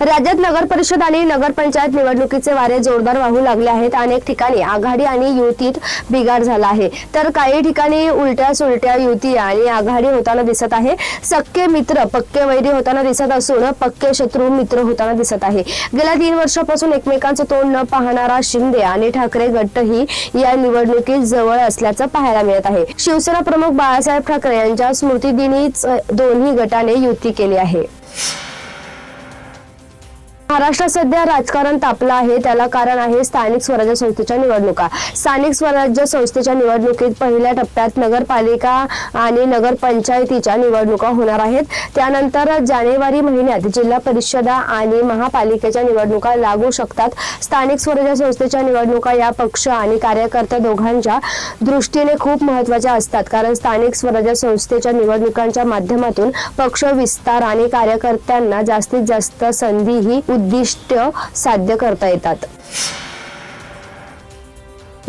राज्यात नगर परिषद आणि नगरपंचायत निवडणुकीचे वारे जोरदार वाहू लागले आहेत. अनेक ठिकाणी आघाडी आणि युतीत बिघाड झाला आहे. तर काही ठिकाणी उलट्या सुलट्या युती आणि आघाडी होताना दिसत आहे. सक्के मित्र पक्के वैरी होताना दिसत असून पक्के शत्रू मित्र होताना दिसत आहे. गेल्या तीन वर्षापासून एकमेकांचं तोंड न पाहणारा शिंदे आणि ठाकरे गटही या निवडणुकीत जवळ असल्याचं पाहायला मिळत आहे. शिवसेना प्रमुख बाळासाहेब ठाकरे यांच्या स्मृतिदिनीच दोन्ही गटाने युती केली आहे. महाराष्ट्रात सध्या राजकारण तापलं आहे. त्याला कारण आहे स्थानिक स्वराज्य संस्थेच्या निवडणुका. स्थानिक स्वराज्य संस्थेच्या निवडणुकीत पहिल्या टप्प्यात नगरपालिका आणि नगरपंचायतीच्या निवडणुका होणार आहेत. त्यानंतर जानेवारी महिन्यात जिल्हा परिषदा आणि महापालिकेच्या निवडणुका लागू शकतात. स्थानिक स्वराज्य संस्थेच्या निवडणुका या पक्ष आणि कार्यकर्ते दोघांच्या दृष्टीने खूप महत्त्वाच्या असतात. कारण स्थानिक स्वराज्य संस्थेच्या निवडणुकांच्या माध्यमातून पक्ष विस्तार आणि कार्यकर्त्यांना जास्तीत जास्त संधी ही उद्दिष्ट साध्य करता येतात.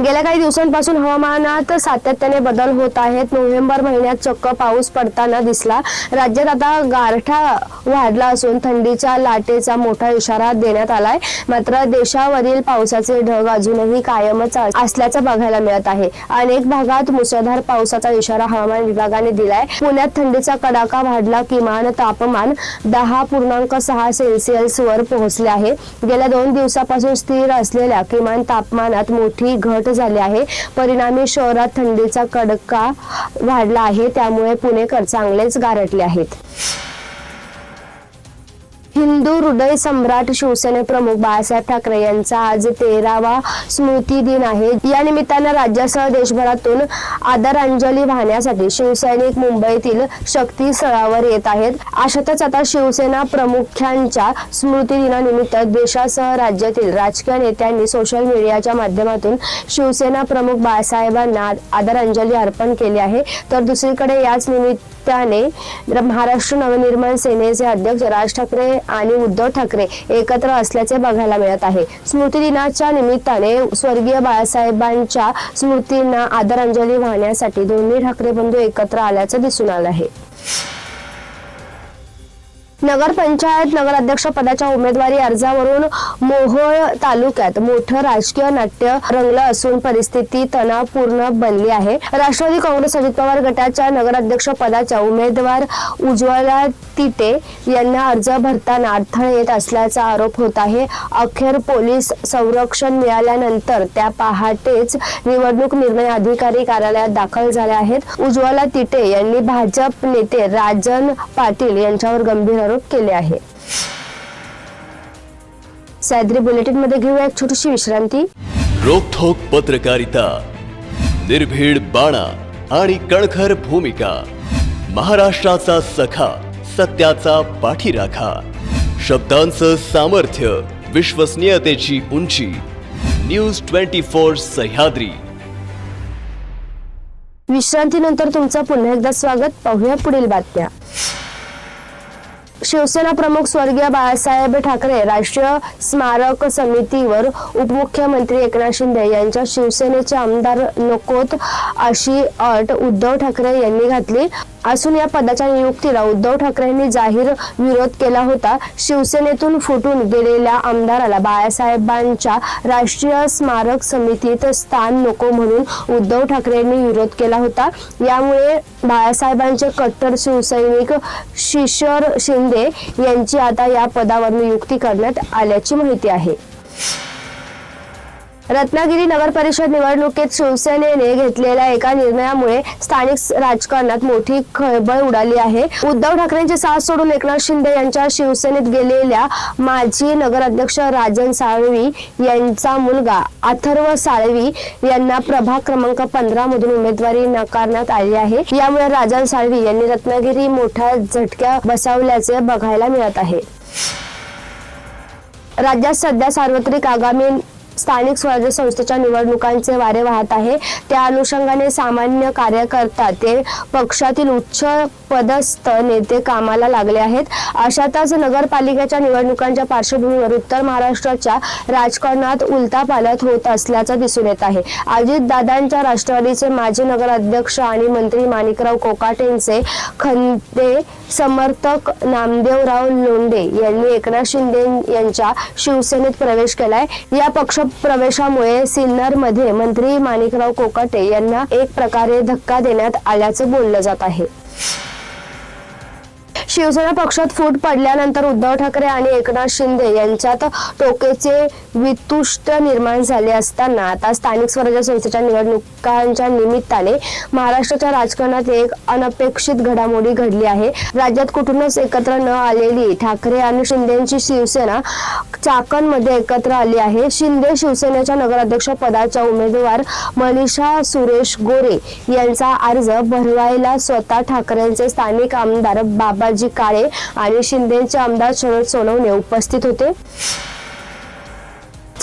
गेल्या काही दिवसांपासून हवामानात सातत्याने बदल होत आहेत. नोव्हेंबर महिन्यात चक्क पाऊस पडताना दिसला. राज्यात आता गारठा वाढला असून थंडीच्या लाटेचा मोठा इशारा देण्यात आलाय. मात्र देशावरील पावसाचे ढग अजूनही कायमच असल्याचं बघायला मिळत आहे. अनेक भागात मुसळधार पावसाचा इशारा हवामान विभागाने दिलाय. पुण्यात थंडीचा कडाका वाढला. किमान तापमान दहा पूर्णांक सहा सेल्सिअस वर पोहोचले आहे. गेल्या दोन दिवसापासून स्थिर असलेल्या किमान तापमानात मोठी घट झाले आहे. परिणामी शहरात थंडीचा कडका वाढला आहे. त्यामुळे पुणेकर चांगलेच गारटले आहेत. हिंदू हृदय सम्राट शिवसेने प्रमुख बाळासाहेब ठाकरे यांचा आज तेरावा स्मृती दिन आहे. या निमित्तानं राज्यासह देशभरातून आदरांजली वाहण्यासाठी शिवसैनिक मुंबईतील शक्ती स्थळावर येत आहेत. अशातच आता शिवसेना प्रमुखांच्या स्मृती दिनानिमित्त देशासह राज्यातील राजकीय नेत्यांनी सोशल मीडियाच्या माध्यमातून शिवसेना प्रमुख बाळासाहेबांना आदरांजली अर्पण केली आहे. तर दुसरीकडे याच निमित्त त्याने महाराष्ट्र नवनिर्माण सेनेचे अध्यक्ष राज ठाकरे आणि उद्धव ठाकरे एकत्र असल्याचे बघायला मिळत आहे. स्मृती दिनाच्या निमित्ताने स्वर्गीय बाळासाहेबांच्या स्मृतींना आदरांजली वाहण्यासाठी दोन्ही ठाकरे बंधू एकत्र आल्याचं दिसून आलं आहे. नगरपंचायत नगराध्यक्ष पदाच्या उमेदवारी अर्जावरून मोहोळ तालुक्यात मोठं राजकीय नाट्य रंगलं असून परिस्थिती तणावपूर्ण बनली आहे. राष्ट्रवादी काँग्रेस अजित पवार गटाच्या नगराध्यक्ष पदाच्या उमेदवार उज्ज्वला तिटे यांना अर्ज भरताना अडथळे येत असल्याचा आरोप होत आहे. अखेर पोलीस संरक्षण मिळाल्यानंतर त्या पहाटेच निवडणूक निर्णय अधिकारी कार्यालयात दाखल झाल्या आहेत. उज्ज्वला तिटे यांनी भाजप नेते राजन पाटील यांच्यावर गंभीर आरोप केले आहे सॅद्री बुलेटिनमध्ये घेऊया एक छोटीशी विश्रांती. रोखोक पत्रकारिता निर्भीड बाणा आणि कणखर भूमिका महाराष्ट्राचा सखा सत्याचा पाठीराखा. शब्दांचं सामर्थ्य विश्वसनीयतेची उंची. News twenty four Sahyadri. विश्रांतीनंतर तुमचं पुन्हा एकदा स्वागत. पाहूया पुढील बातम्या. शिवसेना प्रमुख स्वर्गीय बाळासाहेब ठाकरे राष्ट्रीय स्मारक समितीवर उपमुख्यमंत्री एकनाथ शिंदे यांच्या शिवसेनेचे आमदार नकोत अशी अट उद्धव ठाकरे यांनी घातली. असून या पदाच्या नियुक्तीला उद्धव ठाकरेंनी जाहीर विरोध केला होता. शिवसेनेतून फुटून गेलेल्या आमदाराला बाळासाहेबांच्या राष्ट्रीय स्मारक समितीत स्थान नको म्हणून उद्धव ठाकरेंनी विरोध केला होता. यामुळे बाळासाहेबांचे कट्टर शिवसैनिक शिशर शिंदे यांची आता या पदावर नियुक्ती करण्यात आल्याची माहिती आहे. रत्नागिरी नगर परिषद निवडणुकीत शिवसेनेने घेतलेल्या एका निर्णयामुळे स्थानिक राजकारणात मोठी खळबळ उडाली आहे. उद्धव ठाकरेंची साथ सोडून एकनाथ शिंदे यांच्या शिवसेनेत गेलेल्या माजी नगराध्यक्ष राजन साळवी यांचा मुलगा अथर्व साळवी यांना प्रभाग क्रमांक पंधरा मधून उमेदवारी नाकारण्यात आली आहे. यामुळे राजन साळवी यांनी रत्नागिरी मोठ्या झटक्या बसवल्याचे बघायला मिळत आहे. राज्यात सध्या सार्वत्रिक आगामी स्थानिक स्वराज्य संस्थेच्या निवडणुकांचे वारे वाहत आहे. त्या अनुषंगाने सामान्य कार्यकर्ता ते पक्षातील उच्च पदस्थ नेते कामाला लागले आहेत. अशातच नगरपालिकेच्या निवडणुकांच्या पार्श्वभूमीवर उत्तर महाराष्ट्राच्या राजकारणात उलथापालथ होत असल्याचं दिसून येत आहे. अजित दादांच्या राष्ट्रवादीचे माजी नगराध्यक्ष आणि मंत्री माणिकराव कोकाटेंचे खंदे समर्थक नामदेवराव लोंढे यांनी एकनाथ शिंदे यांच्या शिवसेनेत प्रवेश केलाय. या पक्ष प्रवेशामुळे सिन्नरमध्ये मंत्री माणिकराव कोकाटे यांना एक प्रकारे धक्का देण्यात आल्याचं बोललं जात आहे. शिवसेना पक्षात फूट पडल्यानंतर उद्धव ठाकरे आणि एकनाथ शिंदे यांच्यात टोकेचे वितुष्ट निर्माण झाले असताना आता स्थानिक स्वराज्य संस्थेच्या निवडणुकांच्या निमित्ताने महाराष्ट्राच्या राजकारणात एक अनपेक्षित घडामोडी घडली आहे. राज्यात कुठूनच एकत्र न आलेली ठाकरे आणि शिंदेची शिवसेना चाकणमध्ये एकत्र आली आहे. शिंदे शिवसेनेच्या नगराध्यक्ष पदाच्या उमेदवार मनीषा सुरेश गोरे यांचा अर्ज भरवायला स्वतः ठाकरेंचे स्थानिक आमदार बाबाजी काळे आणि शिंदेचे आमदार शरद सोनवणे उपस्थित होते.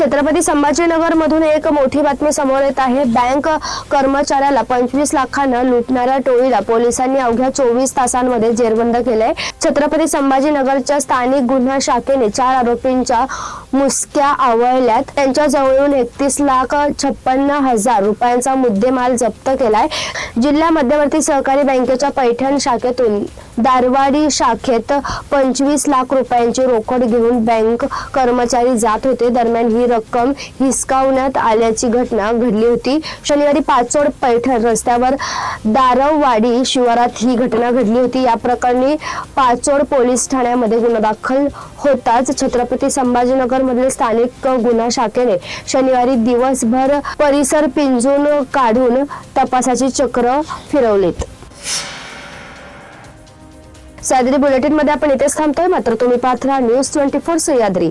छत्रपती संभाजीनगर मधून एक मोठी बातमी समोर येत आहे. बँक कर्मचाऱ्याला पंचवीस लाखानं लुटणाऱ्या टोळीला पोलिसांनी अवघ्या चोवीस तासांमध्ये जेरबंद केलंय. छत्रपती संभाजीनगरच्या स्थानिक गुन्हा शाखेने चार आरोपींच्या मुसक्या आवळल्यात. त्यांच्या जवळून एकतीस लाख छप्पन्न हजार रुपयांचा मुद्देमाल जप्त केलाय. जिल्हा मध्यवर्ती सहकारी बँकेच्या पैठण शाखेतून दारवाडी शाखेत पंचवीस लाख रुपयांची रोकड घेऊन बँक कर्मचारी जात होते. दरम्यान ही रक्कम हिसकावण्यात आल्याची घटना घडली होती. शनिवारी पाचोड पैठण रस्त्यावर दारववाडी शिवारात ही घटना घडली होती. या प्रकरणी पाचोड पोलीस ठाण्यामध्ये गुन्हा दाखल होताच छत्रपती संभाजीनगर मधील स्थानिक गुन्हा शाखेने शनिवारी दिवसभर परिसर पिंजून काढून तपासाची चक्र फिरवलीत. सह्याद्री बुलेटिनमध्ये आपण इथेच थांबतोय. मात्र तुम्ही पाथरा न्यूज ट्वेंटी फोर सह्याद्री